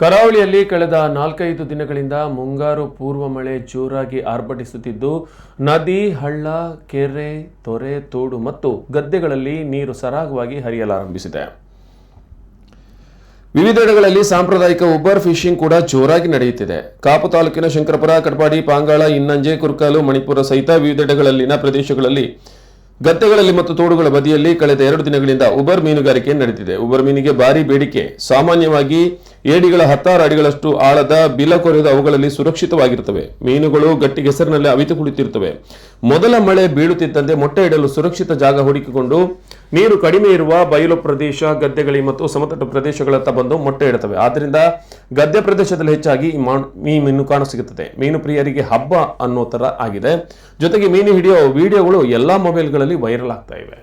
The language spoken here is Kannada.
ಕರಾವಳಿಯಲ್ಲಿ ಕಳೆದ ನಾಲ್ಕೈದು ದಿನಗಳಿಂದ ಮುಂಗಾರು ಪೂರ್ವ ಮಳೆ ಜೋರಾಗಿ ಆರ್ಭಟಿಸುತ್ತಿದ್ದು, ನದಿ, ಹಳ್ಳ, ಕೆರೆ, ತೊರೆ, ತೋಡು ಮತ್ತು ಗದ್ದೆಗಳಲ್ಲಿ ನೀರು ಸರಾಗವಾಗಿ ಹರಿಯಲಾರಂಭಿಸಿದೆ. ವಿವಿಧೆಡೆಗಳಲ್ಲಿ ಸಾಂಪ್ರದಾಯಿಕ ಉಬರ್ ಫಿಶಿಂಗ್ ಕೂಡ ಜೋರಾಗಿ ನಡೆಯುತ್ತಿದೆ. ಕಾಪು ತಾಲೂಕಿನ ಶಂಕರಪುರ ಕಟ್ಪಾಡಿ ಪಾಂಗಾಳ, ಇನ್ನಂಜೆ, ಕುರ್ಕಾಲು, ಮಣಿಪುರ ಸಹಿತ ವಿವಿಧೆಡೆಗಳಲ್ಲಿನ ಪ್ರದೇಶಗಳಲ್ಲಿ ಗದ್ದೆಗಳಲ್ಲಿ ಮತ್ತು ತೋಡುಗಳ ಬದಿಯಲ್ಲಿ ಕಳೆದ ಎರಡು ದಿನಗಳಿಂದ ಉಬರ್ ಮೀನುಗಾರಿಕೆ ನಡೆದಿದೆ ಉಬರ್ ಮೀನಿಗೆ ಭಾರಿ ಬೇಡಿಕೆ. ಸಾಮಾನ್ಯವಾಗಿ ಏಡಿಗಳ ಹತ್ತಾರು ಅಡಿಗಳಷ್ಟು ಆಳದ ಬಿಲ ಕೊರೆದು ಅವುಗಳಲ್ಲಿ ಸುರಕ್ಷಿತವಾಗಿರುತ್ತವೆ. ಮೀನುಗಳು ಗಟ್ಟಿ ಹೆಸರಿನಲ್ಲಿ ಅವಿತು ಕುಳಿತಿರುತ್ತವೆ ಮೊದಲ ಮಳೆ ಬೀಳುತ್ತಿದ್ದಂತೆ ಮೊಟ್ಟೆ ಇಡಲು ಸುರಕ್ಷಿತ ಜಾಗ ಹುಡುಕಿಕೊಂಡು ನೀರು ಕಡಿಮೆ ಇರುವ ಬಯಲು ಪ್ರದೇಶ, ಗದ್ದೆಗಳಿ ಮತ್ತು ಸಮತಟ್ಟು ಪ್ರದೇಶಗಳತ್ತ ಬಂದು ಮೊಟ್ಟೆ ಇಡುತ್ತವೆ. ಆದ್ದರಿಂದ ಗದ್ದೆ ಪ್ರದೇಶದಲ್ಲಿ ಹೆಚ್ಚಾಗಿ ಈ ಮೀನು ಕಾಣಸಿಗುತ್ತದೆ ಮೀನು ಪ್ರಿಯರಿಗೆ ಹಬ್ಬ ಅನ್ನೋ ಥರ ಆಗಿದೆ. ಜೊತೆಗೆ ಮೀನು ಹಿಡಿಯೋ ವಿಡಿಯೋಗಳು ಎಲ್ಲಾ ಮೊಬೈಲ್ಗಳಲ್ಲಿ ವೈರಲ್ ಆಗ್ತಾ ಇವೆ.